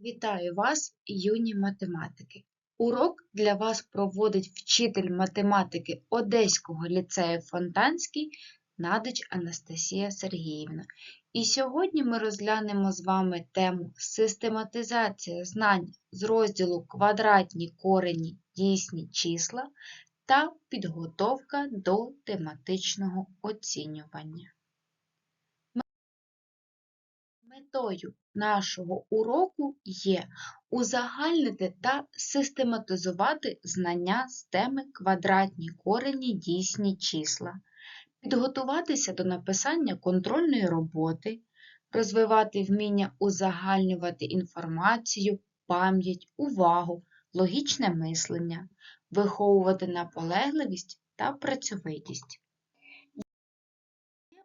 Вітаю вас, юні математики! Урок для вас проводить вчитель математики Одеського ліцею Фонтанський Надич Анастасія Сергіївна. І сьогодні ми розглянемо з вами тему систематизація знань з розділу квадратні корені дійсні числа та підготовка до тематичного оцінювання. Метою нашого уроку є узагальнити та систематизувати знання з теми квадратні корені дійсні числа, підготуватися до написання контрольної роботи, розвивати вміння узагальнювати інформацію, пам'ять, увагу, логічне мислення, виховувати наполегливість та працьовитість.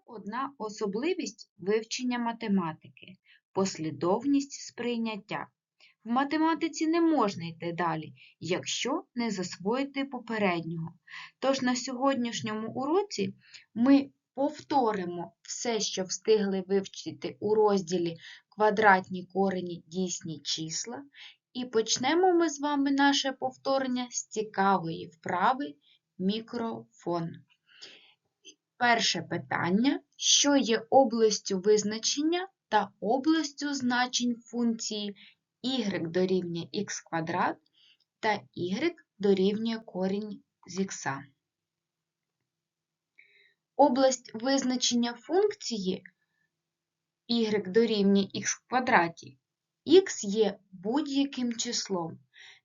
Одна особливість вивчення математики послідовність сприйняття. В математиці не можна йти далі, якщо не засвоїти попереднього. Тож на сьогоднішньому уроці ми повторимо все, що встигли вивчити у розділі квадратні корені дійсні числа, і почнемо ми з вами наше повторення з цікавої вправи мікрофон. Перше питання, що є областю визначення та областю значень функції? Y дорівнює х квадрат та y дорівнює корінь з х. Область визначення функції y дорівнює х квадраті. Х є будь-яким числом,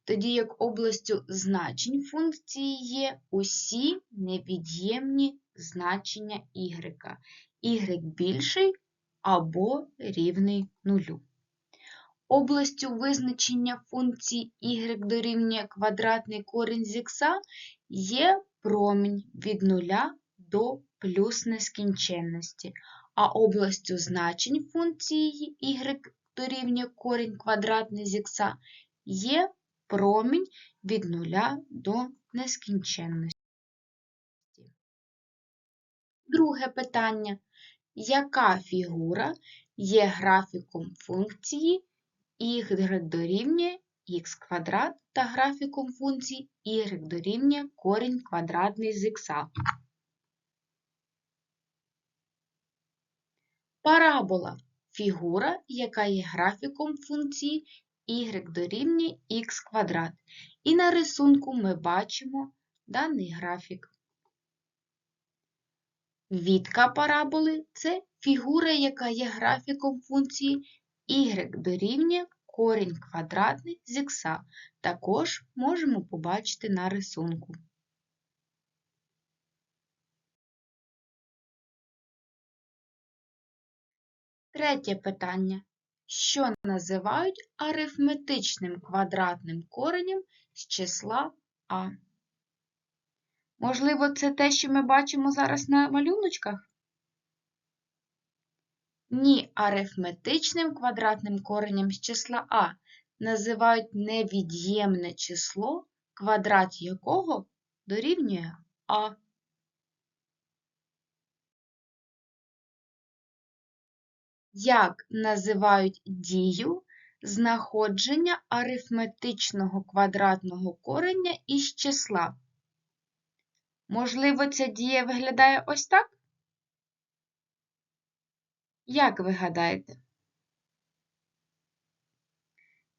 тоді як областю значень функції є усі невід'ємні значення y, y більший або рівний нулю. Областю визначення функції y дорівнює квадратний корінь з х є промінь від нуля до плюс нескінченності, а областю значень функції y дорівнює корінь квадратний з х є промінь від нуля до нескінченності. Друге питання. Яка фігура є графіком функції y дорівнює х квадрат та графіком функції y дорівнює корінь квадратний з х? Парабола фігура, яка є графіком функції y дорівнює х квадрат. І на рисунку ми бачимо даний графік. Вітка параболи це фігура, яка є графіком функції y дорівнює корінь квадратний з х. Також можемо побачити на рисунку. Третє питання. Що називають арифметичним квадратним коренем з числа А? Можливо, це те, що ми бачимо зараз на малюночках? Ні, арифметичним квадратним коренем з числа А називають невід'ємне число, квадрат якого дорівнює А. Як називають дію знаходження арифметичного квадратного кореня із числа? Можливо, ця дія виглядає ось так? Як ви гадаєте?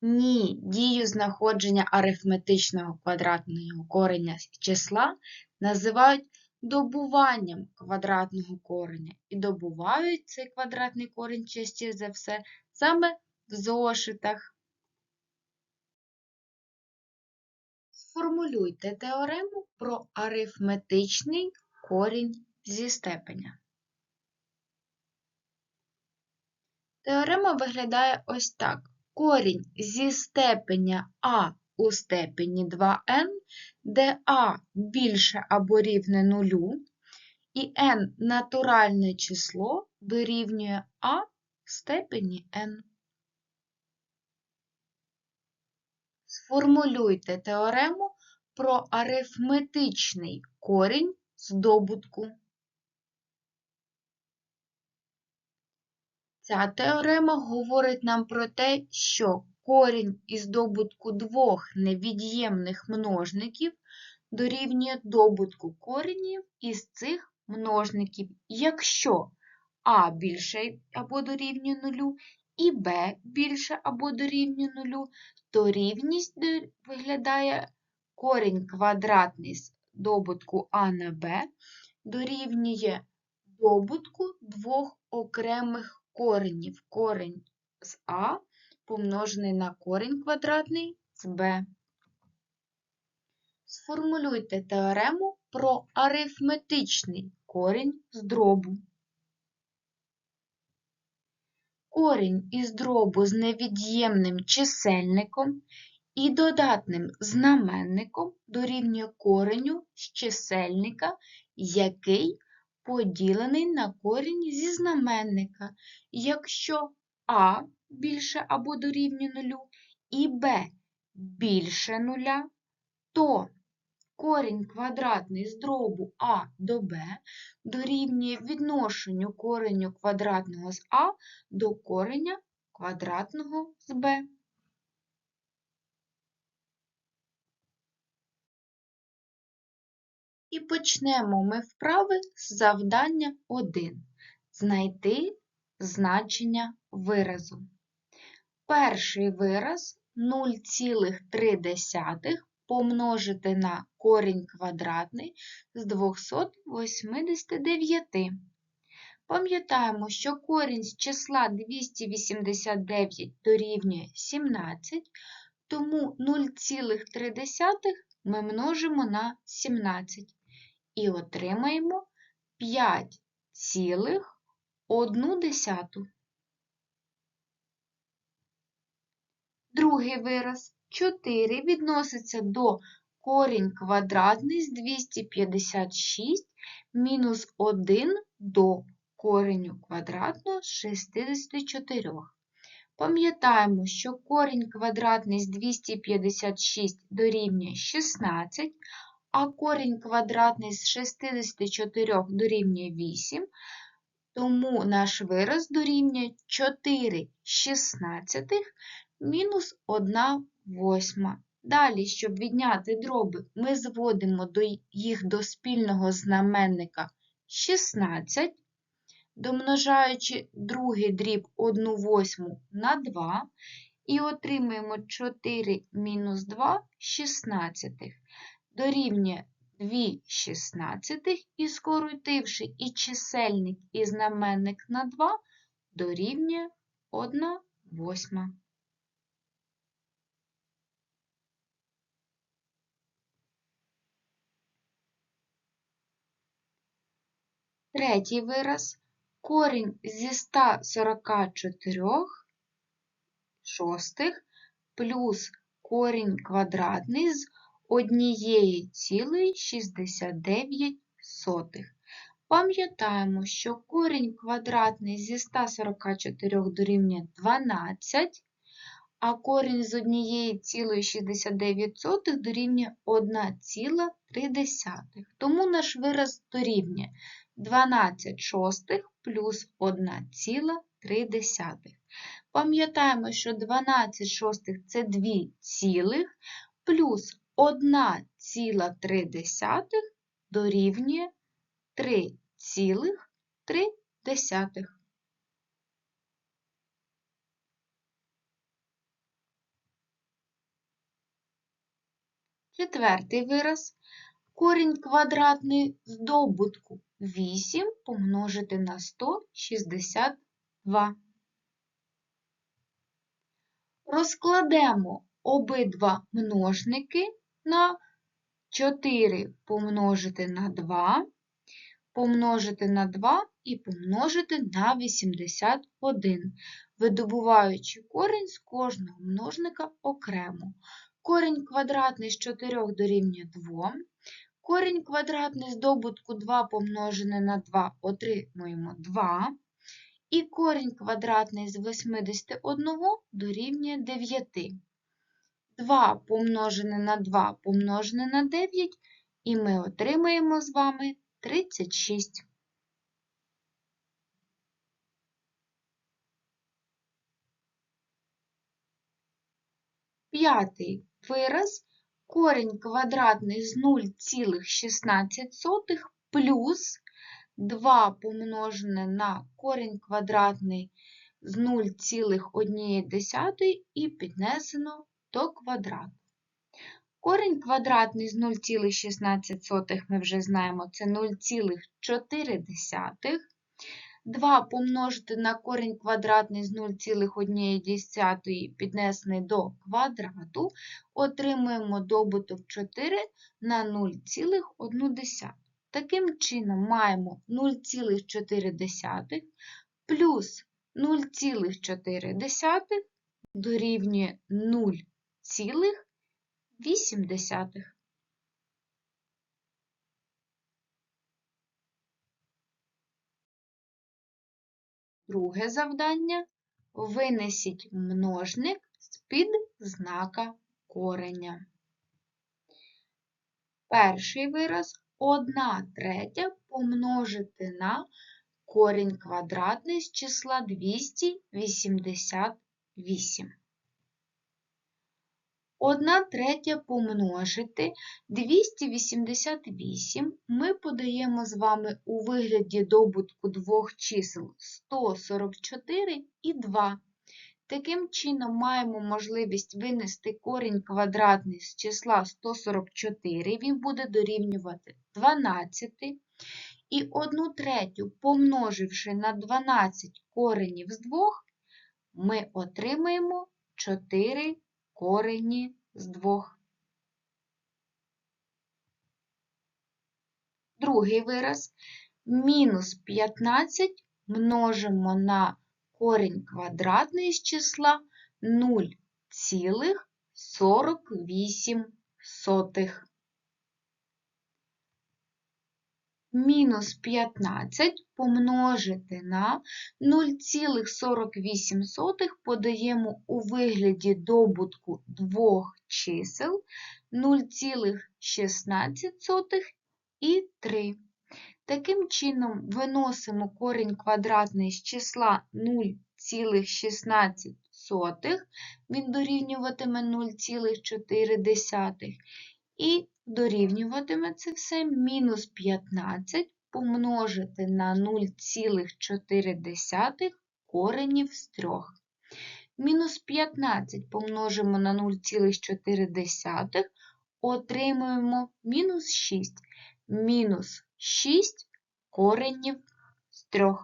Ні, дію знаходження арифметичного квадратного кореня числа називають добуванням квадратного кореня. І добувають цей квадратний корінь частіше за все саме в зошитах. Сформулюйте теорему про арифметичний корінь зі степеня. Теорема виглядає ось так. Корінь зі степеня А у степені 2n, де А більше або рівне нулю, і n натуральне число дорівнює А в степені n. Сформулюйте теорему про арифметичний корінь з добутку. Ця теорема говорить нам про те, що корінь із добутку двох невід'ємних множників дорівнює добутку коренів із цих множників, якщо а більше або дорівнює нулю, і b більше або дорівнює нулю, то рівність виглядає корінь квадратний з добутку а на b дорівнює добутку двох окремих коренів. Корень з а помножений на корінь квадратний з b. Сформулюйте теорему про арифметичний корінь з дробу. Корінь із дробу з невід'ємним чисельником і додатним знаменником дорівнює кореню з чисельника, який поділений на корінь зі знаменника, якщо а більше або дорівнює нулю і b більше нуля, то корінь квадратний з дробу а до b дорівнює відношенню кореню квадратного з а до кореня квадратного з b. І почнемо ми вправи з завдання 1. Знайти значення виразу. Перший вираз 0,3 помножити на корінь квадратний з 289. Пам'ятаємо, що корінь з числа 289 дорівнює 17, тому 0,3 ми множимо на 17 і отримаємо 5,1. Другий вираз 4 відноситься до корінь квадратний з 256 мінус 1 до кореню квадратного з 64. Пам'ятаємо, що корінь квадратний з 256 дорівнює 16, а корінь квадратний з 64 дорівнює 8, тому наш вираз дорівнює 4 шістнадцятих мінус 1 восьма. Далі, щоб відняти дроби, ми зводимо до їх до спільного знаменника 16, домножаючи другий дріб 1 восьму на 2, і отримаємо 4 мінус 2 шістнадцятих. Дорівнює 2 шістнадцятих і скоротивши і чисельник, і знаменник на 2, дорівнює 1 восьма. Третій вираз корінь зі 144 шостих плюс корінь квадратний з 1,69. Пам'ятаємо, що корінь квадратний зі 144 дорівнює 12, а корінь з 1,69 дорівнює 1,3. Тому наш вираз дорівнює 12 шостих плюс 1,3. Пам'ятаємо, що 12 шостих – це 2 цілих, плюс 1,3 дорівнює 3,3. Четвертий вираз. Корінь квадратний з добутку 8 помножити на 162. Розкладемо обидва множники на 4 помножити на 2, помножити на 2 і помножити на 81, видобуваючи корінь з кожного множника окремо. Корінь квадратний з 4 дорівнює 2. Корінь квадратний з добутку 2 помножене на 2 отримуємо 2. І корінь квадратний з 81 дорівнює 9. 2 помножене на 2 помножене на 9, і ми отримаємо з вами 36. П'ятий вираз корінь квадратний з 0,16 плюс 2 помножене на корінь квадратний з 0,1 і піднесено до квадрату. Корінь квадратний з 0,16 ми вже знаємо, це 0,4. 2 помножити на корінь квадратний з 0,1 піднесений до квадрату, отримуємо добуток 4 на 0,1. Таким чином маємо 0,4 плюс 0,4 дорівнює 0,8. Друге завдання. Винесіть множник з-під знака кореня. Перший вираз 1 третя помножити на корінь квадратний з числа 288. 1 третя помножити 288 ми подаємо з вами у вигляді добутку двох чисел 144 і 2. Таким чином, маємо можливість винести корінь квадратний з числа 144, він буде дорівнювати 12. І 1 третю, помноживши на 12 коренів з 2, ми отримаємо 4 корені з двох. Другий вираз мінус 15 множимо на корінь квадратний з числа 0,48. Мінус 15 помножити на 0,48 подаємо у вигляді добутку двох чисел 0,16 і 3. Таким чином, виносимо корінь квадратний з числа 0,16, він дорівнюватиме 0,4 і дорівнюватиме це все мінус 15 помножити на 0,4 коренів з 3. Мінус 15 помножимо на 0,4, отримуємо мінус 6. Мінус 6 коренів з 3.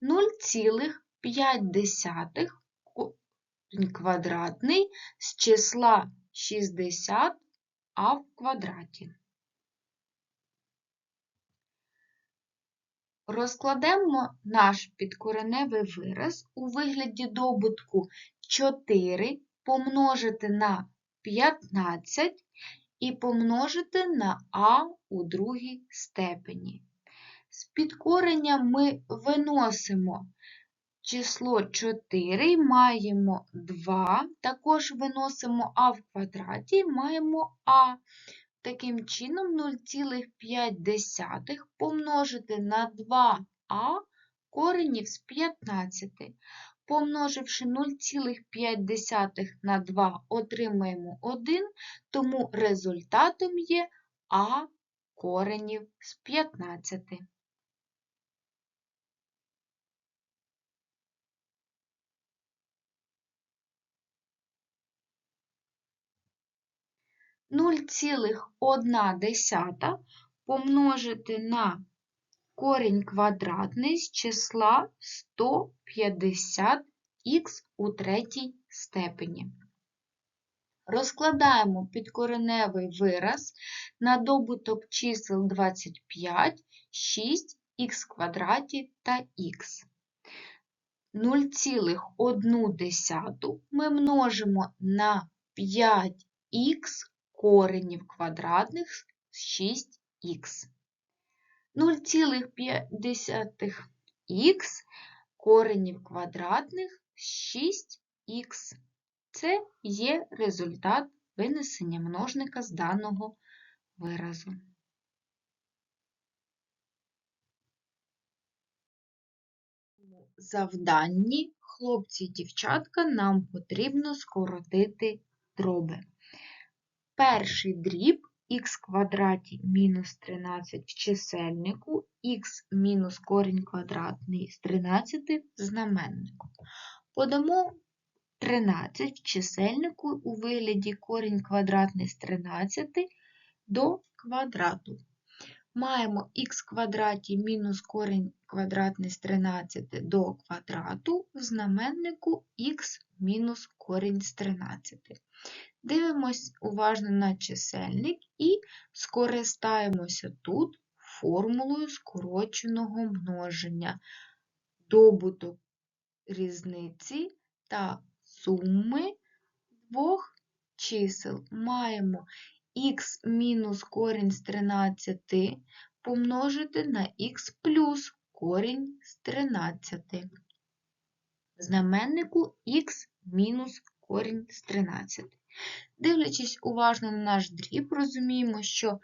Нуль цілих п'ять десятих квадратний з числа 60 а в квадраті. Розкладемо наш підкореневий вираз у вигляді добутку 4 помножити на 15 і помножити на а у другій степені. З підкорення ми виносимо число 4 маємо 2, також виносимо а в квадраті маємо а. Таким чином 0,5 помножити на 2а коренів з 15. Помноживши 0,5 на 2, отримаємо 1, тому результатом є а коренів з 15. 0,1 помножити на корінь квадратний з числа 150х у третій степені. Розкладаємо підкореневий вираз на добуток чисел 25, 6, х квадраті та х. 0,1 ми множимо на 5х коренів квадратних з 6х. 0,5х коренів квадратних з 6х. Це є результат винесення множника з даного виразу. Завданні хлопці і дівчатка нам потрібно скоротити дроби. Перший дріб х квадраті мінус 13 в чисельнику, х мінус корінь квадратний з 13 в знаменнику. Подамо 13 в чисельнику у вигляді корінь квадратний з 13 до квадрату. Маємо х квадраті мінус корінь квадратний з 13 до квадрату в знаменнику х мінус корінь з 13. Дивимось уважно на чисельник і скористаємося тут формулою скороченого множення. Добуток різниці та суми двох чисел маємо х мінус корінь з 13 помножити на х плюс корінь з 13. Знаменнику х мінус корінь з 13. Дивлячись уважно на наш дріб, розуміємо, що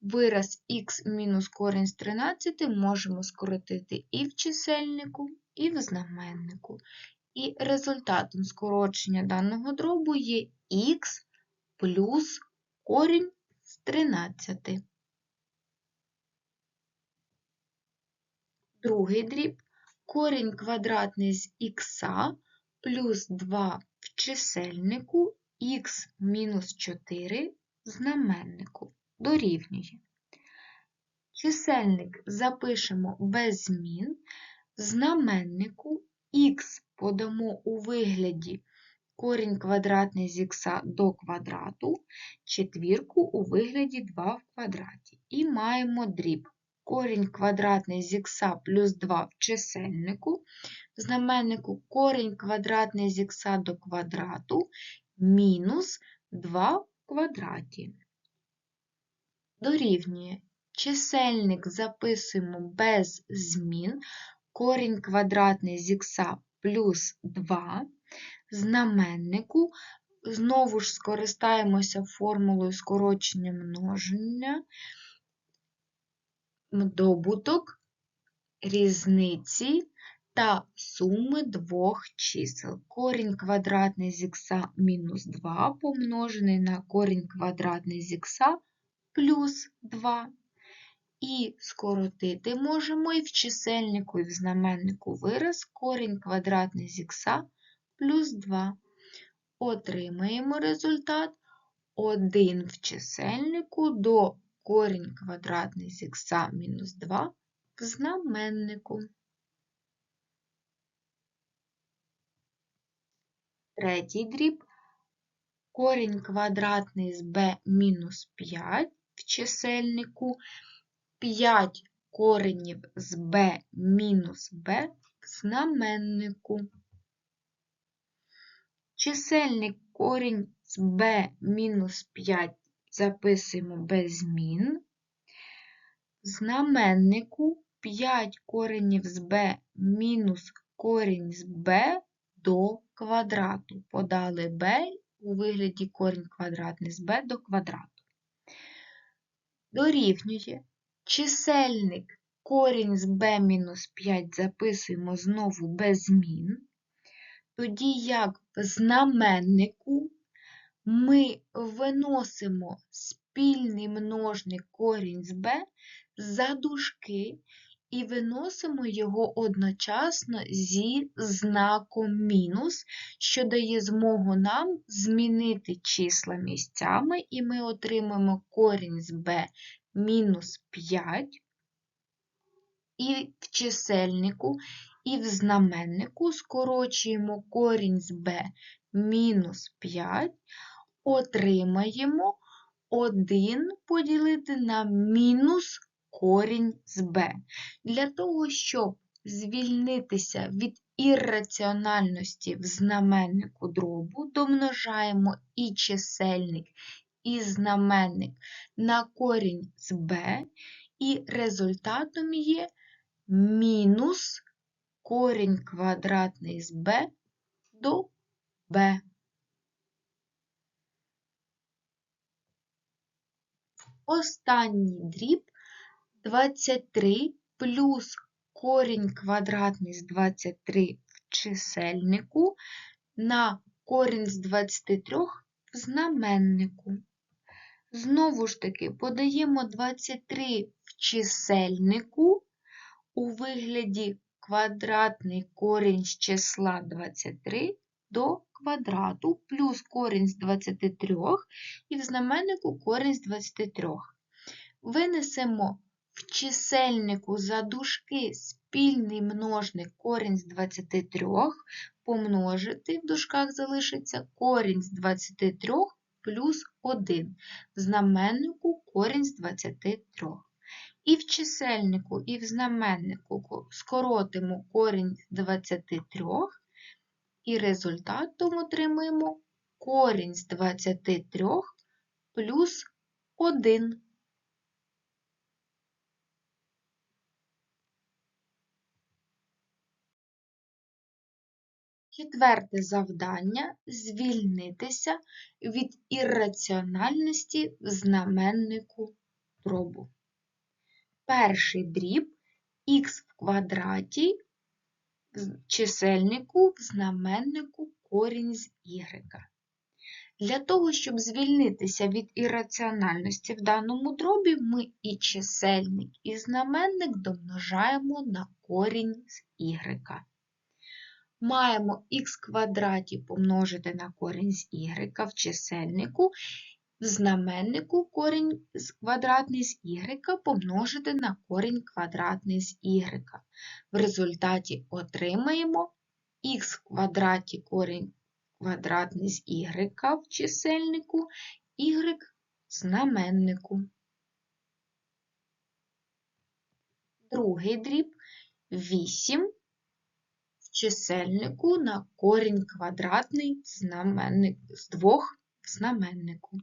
вираз х мінус корінь з 13 можемо скоротити і в чисельнику, і в знаменнику. І результатом скорочення даного дробу є х плюс корінь з 13. Другий дріб корінь квадратний з х плюс 2 в чисельнику х мінус 4 в знаменнику дорівнює. Чисельник запишемо без змін, знаменнику х подамо у вигляді корінь квадратний з х до квадрату, четвірку у вигляді 2 в квадраті. І маємо дріб. Корінь квадратний з х плюс 2 в чисельнику, в знаменнику корінь квадратний з х до квадрату мінус 2 в квадраті. Дорівнює. Чисельник записуємо без змін. Корінь квадратний з х плюс 2. Знаменнику знову ж скористаємося формулою скорочення множення, добуток різниці та суми двох чисел. Корінь квадратний з х мінус 2 помножений на корінь квадратний з х плюс 2. І скоротити можемо і в чисельнику, і в знаменнику вираз корінь квадратний з х плюс 2. Отримаємо результат 1 в чисельнику до корінь квадратний з х мінус 2 в знаменнику. Третій дріб корінь квадратний з b мінус 5 в чисельнику, 5 коренів з b мінус b в знаменнику. Чисельник корінь з b мінус 5 записуємо без змін. Знаменнику 5 коренів з b мінус корінь з b до квадрату. Подали b у вигляді корінь квадратний з b до квадрату. Дорівнює чисельник корінь з b мінус 5 записуємо знову без змін. Тоді як в знаменнику ми виносимо спільний множник корінь з b за дужки і виносимо його одночасно зі знаком мінус, що дає змогу нам змінити числа місцями, і ми отримаємо корінь з b мінус 5, і в чисельнику, і в знаменнику скорочуємо корінь з b мінус 5, отримаємо 1 поділити на мінус корінь з b. Для того, щоб звільнитися від ірраціональності в знаменнику дробу, домножаємо і чисельник, і знаменник на корінь з b, і результатом є мінус корінь квадратний з b до b. Останній дріб 23 плюс корінь квадратний з 23 в чисельнику на корінь з 23 в знаменнику. Знову ж таки, подаємо 23 в чисельнику у вигляді квадратний корінь з числа 23 до квадрату плюс корінь з 23 і в знаменнику корінь з 23. Винесемо в чисельнику за дужки спільний множник корінь з 23, помножити, в дужках залишиться корінь з 23 плюс 1, в знаменнику корінь з 23. І в чисельнику, і в знаменнику скоротимо корінь з 23, і результатом отримаємо корінь з 23 плюс 1. Четверте завдання звільнитися від ірраціональності в знаменнику дробу. Перший дріб х в квадраті чисельнику в знаменнику корінь з y. Для того, щоб звільнитися від ірраціональності в даному дробі, ми і чисельник, і знаменник домножаємо на корінь з y маємо х квадраті помножити на корінь з y в чисельнику, в знаменнику корінь квадратний з y помножити на корінь квадратний з y. В результаті отримаємо х квадраті корінь квадратний з y в чисельнику, y знаменнику. Другий дріб 8 в чисельнику на корінь квадратний з двох в знаменнику.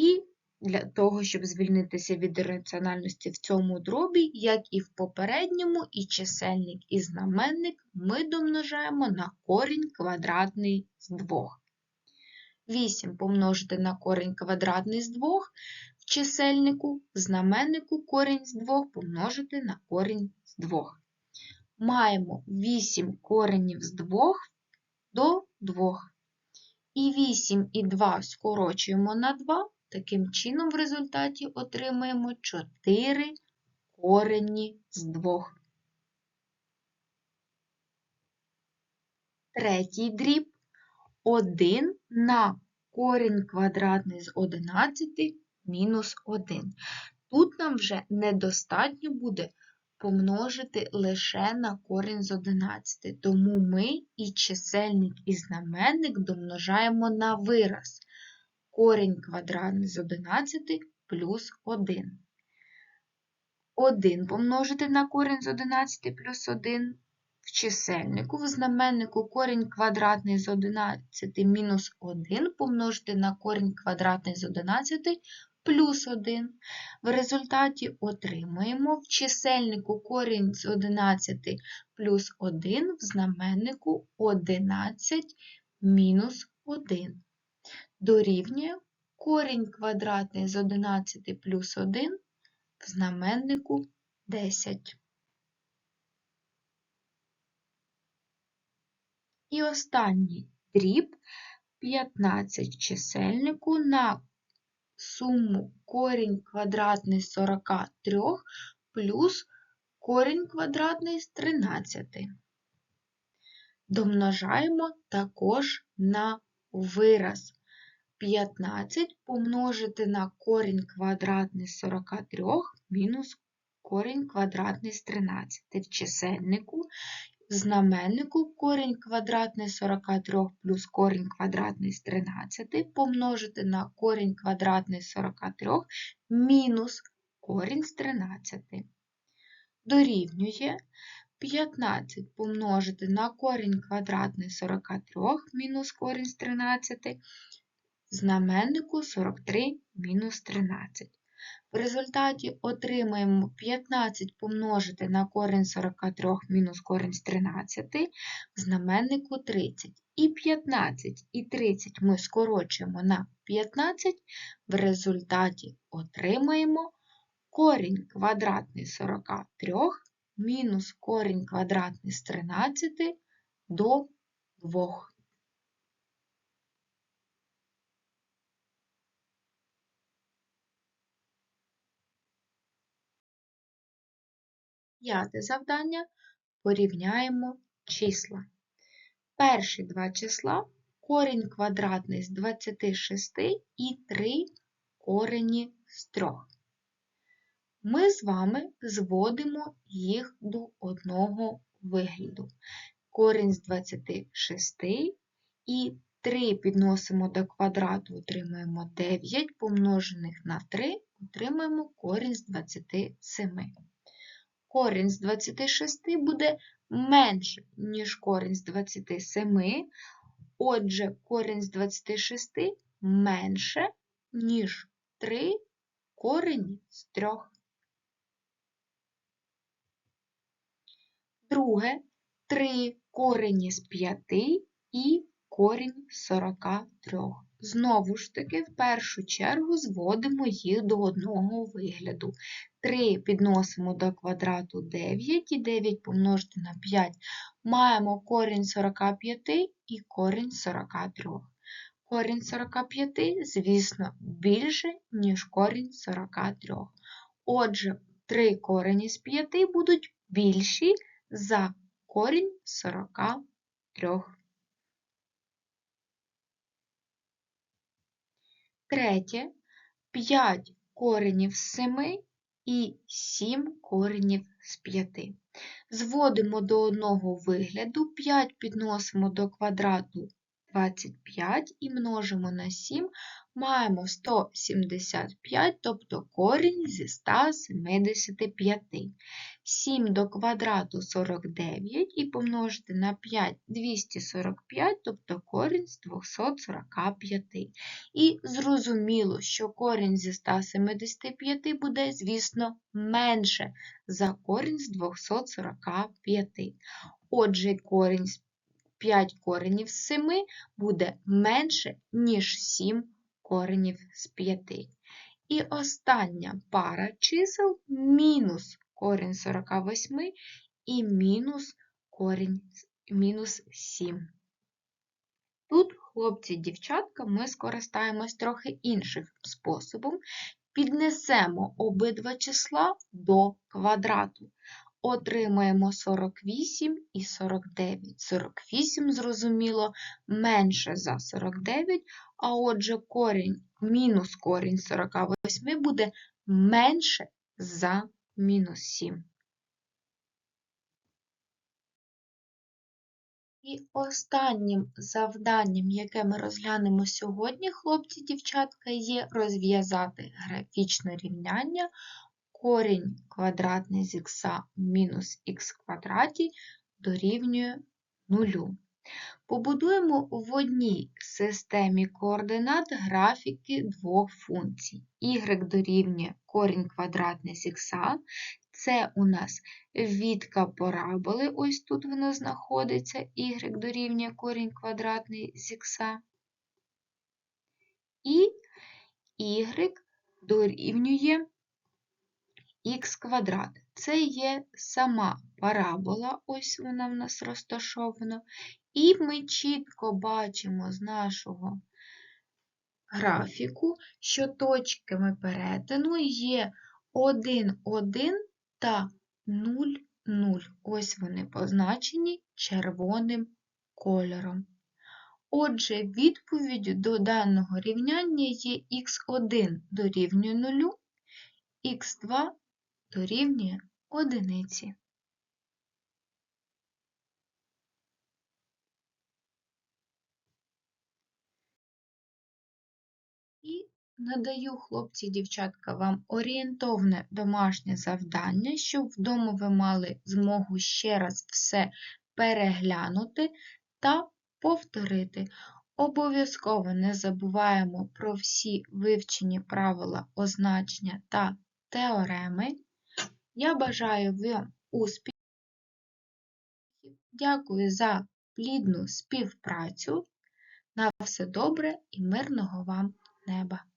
І для того, щоб звільнитися від раціональності в цьому дробі, як і в попередньому, і чисельник, і знаменник ми домножаємо на корінь квадратний з двох. 8 помножити на корінь квадратний з двох в чисельнику, знаменнику корінь з двох помножити на корінь з двох маємо 8 коренів з 2 до 2. І 8 і 2 скорочуємо на 2, таким чином в результаті отримаємо 4 корені з 2. Третій дріб 1 на корінь квадратний з 11 мінус 1. Тут нам вже недостатньо буде помножити лише на корінь з 11. Тому ми і чисельник, і знаменник домножаємо на вираз. Корінь квадратний з 11 плюс 1. 1 помножити на корінь з 11 плюс 1 в чисельнику, в знаменнику корінь квадратний з 11 мінус 1 помножити на корінь квадратний з 11 плюс 1. В результаті отримуємо в чисельнику корінь з 11 плюс 1, в знаменнику 11 мінус 1. Дорівнює корінь квадратний з 11 плюс 1 в знаменнику 10. І останній дріб 15 чисельнику на суму корінь квадратний з 43 плюс корінь квадратний з 13. Домножаємо також на вираз 15 помножити на корінь квадратний з 43 мінус корінь квадратний з 13 в чисельнику в знаменнику корінь квадратний 43 плюс корінь квадратний з 13 помножити на корінь квадратний 43 мінус корінь з 13. Дорівнює 15 помножити на корінь квадратний 43 мінус корінь з 13, знаменнику 43 мінус 13. В результаті отримаємо 15 помножити на корінь 43 мінус корінь з 13, в знаменнику 30. І 15 і 30 ми скорочуємо на 15, в результаті отримаємо корінь квадратний 43 мінус корінь квадратний з 13 до 2. П'яте завдання порівняємо числа. Перші два числа корінь квадратний з 26 і 3 корені з 3. Ми з вами зводимо їх до одного вигляду. Корінь з 26 і 3 підносимо до квадрату, отримаємо 9, помножених на 3, отримаємо корінь з 27. Корінь з 26 буде менше, ніж корінь з 27, отже, корінь з 26 менше, ніж 3 корені з 3. Друге 3 корені з 5 і корінь з 43. Знову ж таки, в першу чергу зводимо їх до одного вигляду. 3 підносимо до квадрату 9 і 9 помножити на 5 маємо корінь 45 і корінь 43. Корінь 45, звісно, більше, ніж корінь 43. Отже, 3 корені з 5 будуть більші за корінь 43. Третє 5 коренів з 7 і 7 коренів з 5. Зводимо до одного вигляду, 5 підносимо до квадрату 25 і множимо на 7, маємо 175, тобто корінь зі 175. 7 до квадрату 49 і помножити на 5 245, тобто корінь з 245. І зрозуміло, що корінь зі 175 буде, звісно, менше за корінь з 245. Отже, корінь з 5 коренів з 7 буде менше, ніж 7 коренів з 5. І остання пара чисел мінус корінь 48 і мінус корінь мінус 7. Тут, хлопці дівчатка, ми скористаємось трохи іншим способом. Піднесемо обидва числа до квадрату отримаємо 48 і 49. 48, зрозуміло, менше за 49, а отже, корінь мінус корінь 48 буде менше за мінус 7. І останнім завданням, яке ми розглянемо сьогодні, хлопці дівчатка, є розв'язати графічне рівняння корінь квадратний з х мінус х квадраті дорівнює нулю. Побудуємо в одній системі координат графіки двох функцій. y дорівнює корінь квадратний з х, це у нас відка параболи, ось тут воно знаходиться, y дорівнює корінь квадратний з х, і y дорівнює х квадрат. Це є сама парабола, ось вона в нас розташована. І ми чітко бачимо з нашого графіку, що точками перетину є 1, 1 та 0, 0. Ось вони позначені червоним кольором. Отже, відповіддю до даного рівняння є х1 дорівнює 0, х2 дорівнює 1. Надаю, хлопці і дівчатка, вам орієнтовне домашнє завдання, щоб вдома ви мали змогу ще раз все переглянути та повторити. Обов'язково не забуваємо про всі вивчені правила означення та теореми. Я бажаю вам успіхів. Дякую за плідну співпрацю. На все добре і мирного вам неба!